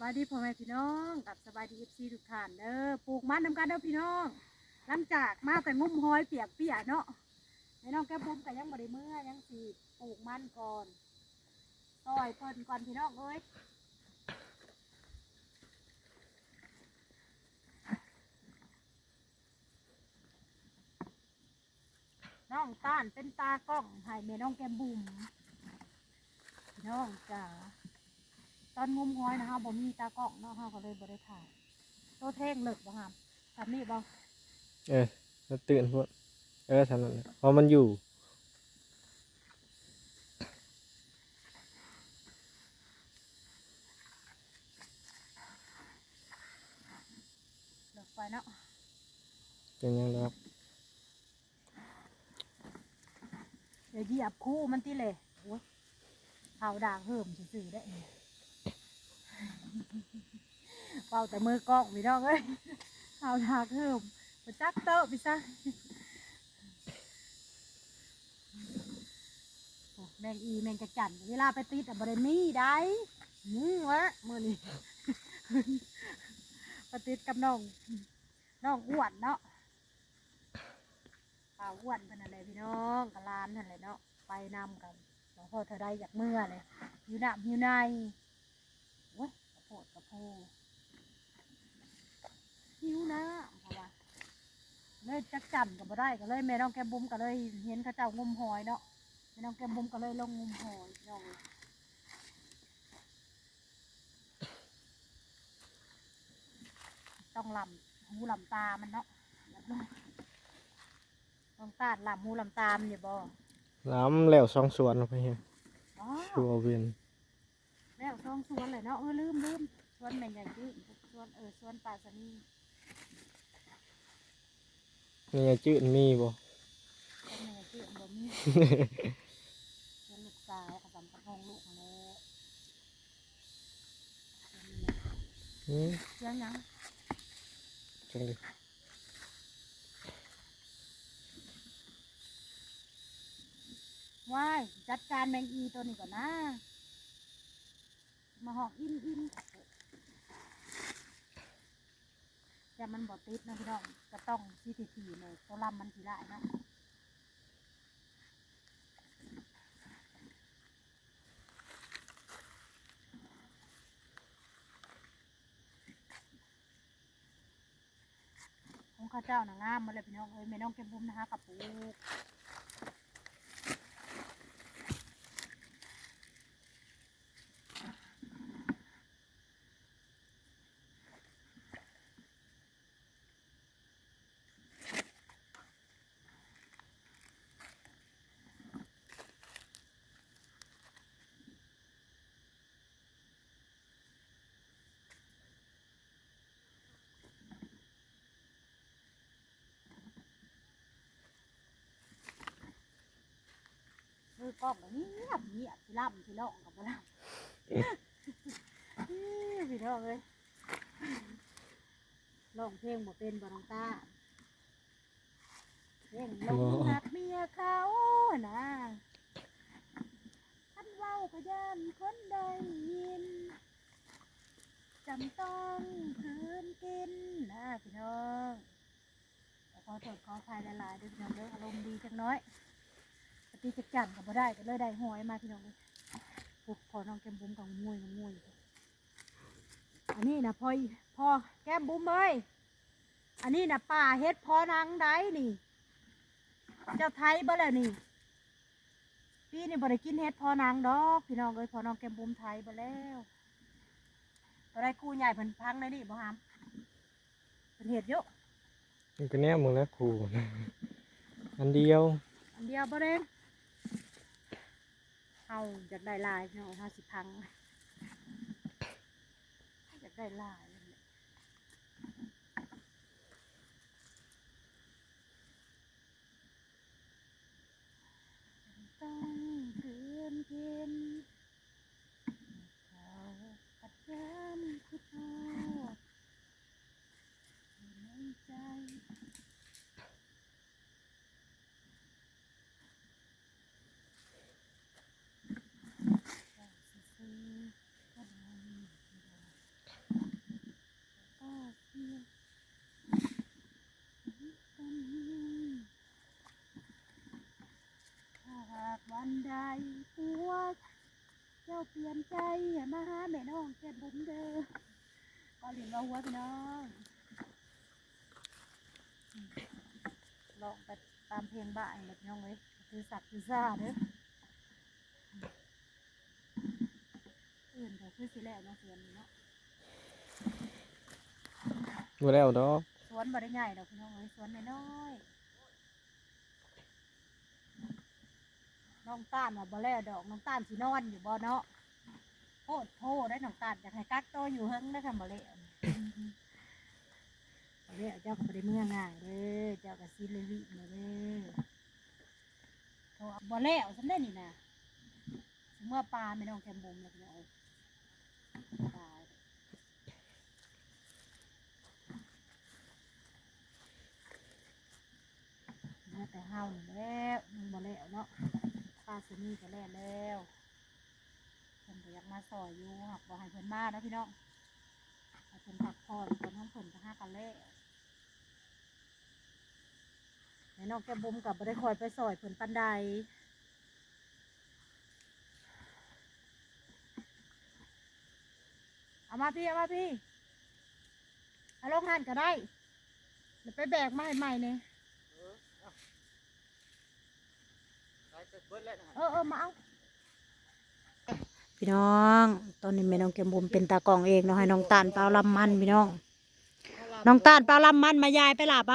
บายดีพ่อแม่พี่น้องกับสบายดีเอฟซีทุกท่านเด้อปลูกมันนำกันเด้อพี่น้อง หลังจากมาแต่งุ้มหอยเปียกเปียกเนาะแม่น้องแก้มบุ้มกับยังบริเมื่อยังสีปลูกมันก่อนซอยเพิ่นก่อนพี่น้องเอ้ยน้องต้านเป็นตากล้องให้แม่น้องแก้มบุ้มน้องจ๋า ตอนงมหอยนะคะบ่มีตากล้องเนาะเฮาก็เลยบ่ได้ถ่ายโตเท่งเลิกบ่ฮามทำนี่บ่เออแล้วตื่นพวกเออทำนั่นแหละเพราะมันอยู่เลิกไปเนาะเป็นยังไงครับเดี๋ยวเหยียบคู่มันติเลยโอ้ยเผาด่างเหิมซื่อๆได้เนี่ย เป่าแต่มือกองพี่น้องเอ้ยเผาด่าเหิมไปจักเตอะไปซะแมงอีแมงกระจันเวลาไปติดอะบริมีได้มึงวะมือนี่ไปติดกับน้องน้องอ้วนเนาะป่าอ้วนเป็นอะไรพี่น้องกับร้านนั่นแหละเนาะไปนำกันหลวงพ่อเธอได้จากเมื่อเลยหิวหน้าหิวในโอ้ยกระโพดกระโพหิวน้ำเพราะว่าเลยจักจันกับบ่ได้ก็เลยแม่น้องแก้มบุ้มก็เลยเห็นเขาเจ้างมหอยเนาะแม่น้องแก้มบุ้มก็เลยลงงมหอยพี่น้องต้องลำหูลำตามันเนาะรับรองต้องตาดลำหูลำตามันอย่าบ่น้ำแล้วสองส่วนเอาไปเห็นอ๋อชัวเวียน แล้วสองสวนเลยเนาะเออลืมลืมสวนแม่ใหญ่จื้อสวนเออสวนป่าสนีนี่ไงจืดมีบ่สวนแม่ใหญ่จื้อบ่มีสวนลูกสาวกับสำคัญของลูกนั่นและอืมเสียงหยังจังเลยว้ายจัดการแมงอีตัวนี้ก่อนนะ มาหอกอินอินแต่มันบ่ติดนะพี่น้องก็ต้องซีทีทีเลยตัวลำมันสีลายเนะของข้าเจ้าน่ะงามมาเลยพี่น้องเอ้ยแม่น้องเก็บบุ้มนะคะกับปู มือกล้องแบบนี้เงียบเงียบสิล่ำสิล่องกับบ่ล่ำพี่น้องเอ้ยร้องเพลงบ่เป็นบ่น้องตาเพลงลงหักเมียเขานะท่านเว้าก็ย่านคนได้ยินจำต้องคืนกินนะพี่น้องขอโทษขออภัยหลายๆด้วยพี่น้องเด้ออารมณ์ดีจังน้อย ปฏิจักจันก็บ่ได้ก็เลยได้หอยมาพี่น้องเลยปุ๊บพอน้องแก้มบุ้มกับงวยกับงวยอันนี้นะพอยพอแก้มบุ้มเอ้ยอันนี้นะป่าเฮ็ดพอนางได้นี่ เจ้าไทยบ่แล้วนี่พี่นี่บ่ได้กินเฮ็ดพอนางดอกพี่น้องเอ้ยพอน้องแก้มบุ้มไทยบ่แล้วตัวได้คู่ใหญ่เพิ่นพังเลยนี่บ่ฮามเพิ่นเห็ดเยอะมันก็แน่มึงแล้วครูอันเดียว อันเดียวบ่เด้ง เฮาอยากได้ลายเนาะห้าสิบพังอยากได้ลายต้องคืนกินเขาปัดย้ำคือทอดในใจ เจ้าสิซื้อก็ได้ จ้า เปลี่ยนใจอย่ามาหาแม่น้องแก้มบุ๋มเด้อก็เรียนว่าหัวพี่น้องอืมลองไปตามเพลงบ้านเลยพี่น้องเลยคือสักคือซ่าเด้ออื่นก็คือสิแล้วเนาะสวนนี้เนาะบ่แล้วดอกสวนบ่ได้ใหญ่ดอกพี่น้องเอ้ยสวนน้อยๆ น้องต้านว่าบ่แล้วดอกน้องต้านสินอนอยู่บ่เนาะโพดโพได้น้องต้านอยากให้กักตัวอยู่เฮิงได้อค่ะบ่แล้วบ่แล้วเจ้าก็บ่ได้เมื่อง่ายเด้อเจ้าก็สิเลวิมาเด้อโทรบ่แล้วสำได้นี่นะสิเมื่อปลาไม่น้องแคมบุมแล้วพี่น้องเอ้ยตาเหลือแต่เฮานี่แล้วมึงบ่แล้วเนาะ ป้าซินี่ก็แล้วแล้วเพิ่นก็อยากมาซอยอยู่หักบ่ให้เพิ่นมานะพี่น้องให้เพิ่นพักผ่อนเพิ่นทั้งเพิ่นก็หากันแล้วแม่น้องแกบุมกับบ่ได้คอยไปซอยเพิ่นปานใดเอามาพี่เอามาพี่เอาลงหันก็ได้เดี๋ยวไปแบกมาให้ใหม่เนี่ย เออเออมาเอาพี่น้องตอนนี้แม่น้องเก็มบุมเป็นตากล้องเองเนาะให้น้องตาลเปล่าลำมันพี่น้อง น้องตาลเปล่าลำมันมายายไปหลาไป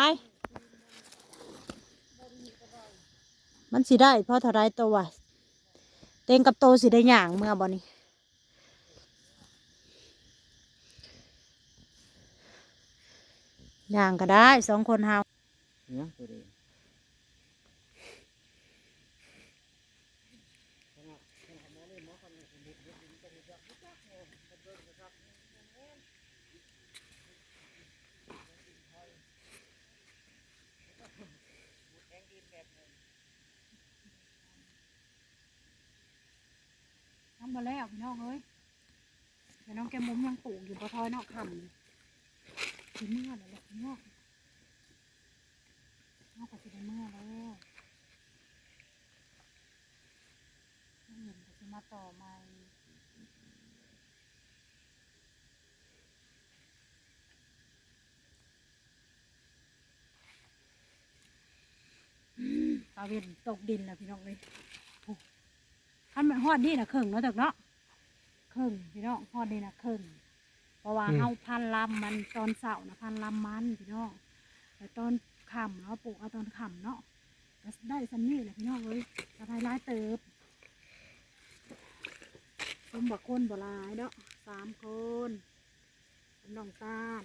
มันสิได้เพราะเท่าไรตัวเต็งกับโตสิได้หย่างเมื่อบ่นี้ย่างก็ได้สองคนเฮา มาแล้วพี่น้องเอ้ยแต่น้องแกมุมยังปลูกอยู่ปะทอยนอกคำเลยสิเมื่อแล้วพี่น้องนอกจากสิได้เมื่อแล้วไม่เห็นก็จะมาต่อใหม่อืมปลาเวนตกดินแล้วพี่น้องเลย คันมันฮอดนี่นะครึ่งเนาะเถกเนาะครึ่งพี่น้องฮอดนี่นะครึ่งเพราะว่าเฮาพันลำมันตอนเสาร์นะพันลำมันพี่น้องแต่ตอนค่ำเนาะปลูกเอาตอนค่ำเนาะก็ได้สันนี่แหละพี่น้องเอ้ยกระไทยร้ายเติบสมบักคนบ่หลายเนาะสามคนกับน้องตาล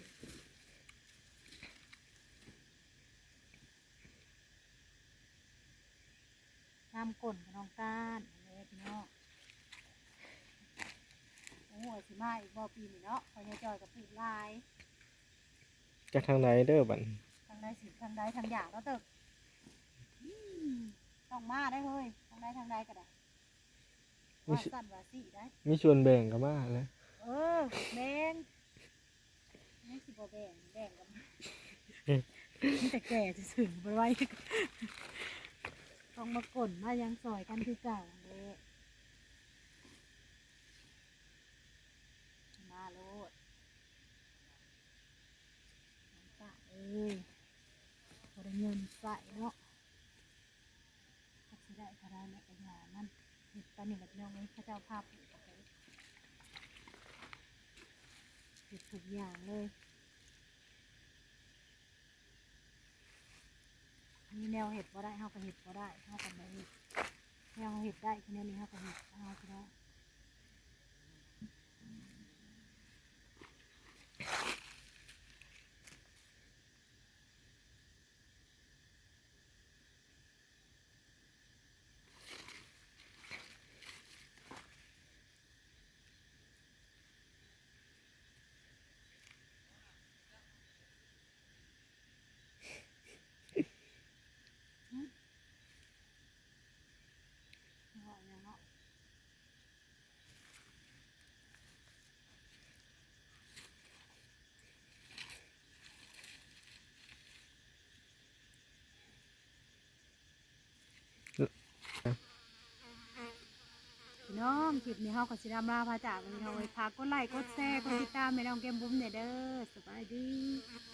น้ำก้นกับน้องตาลเลย พี่น้องโอ้โหสิมาอีกบ่ปีนี่เนาะพอยายจอยกับปลูกหลายจากทางไหนเด้อบัดทางใดสิทางใดทางอยากแล้วเติบอืมต้องมาได้เฮ้ยทางใดทางใดก็ได้ว่าสั่นว่าสี่ได้ มีชวนแบ่งก็มาแล้วเออแบ่งไม่สิบ่แบ่งแบ่งกันนี่แต่แก่จะสื่อไปไว้ ต้องมากลมายังซอยกันคือเก่าเลยมาโลดน้ำตาเอ้ยพอได้เงินใส่เนาะก็สิได้เท่าไรแม่กระยามันเห็ดตอนนี้แบบน้องเลยพระเจ้าภาพปลูกเอาไว้เห็ดทุกอย่างเลย แนวเห็ดบ่ได้เฮาก็เห็ดบ่ได้เฮาก็บ่เห็ดแนวเห็ดได้คือแนวนี้เฮาก็เห็ดเฮาก็ได้ พี่น้องคลิปนี้เฮาก็สิดำลาพาจากกันพี่น้องไว้พากกดไลค์กดแชร์กดติดตามให้น้องเกมบุ้มเนี่ยเด้อสบายดี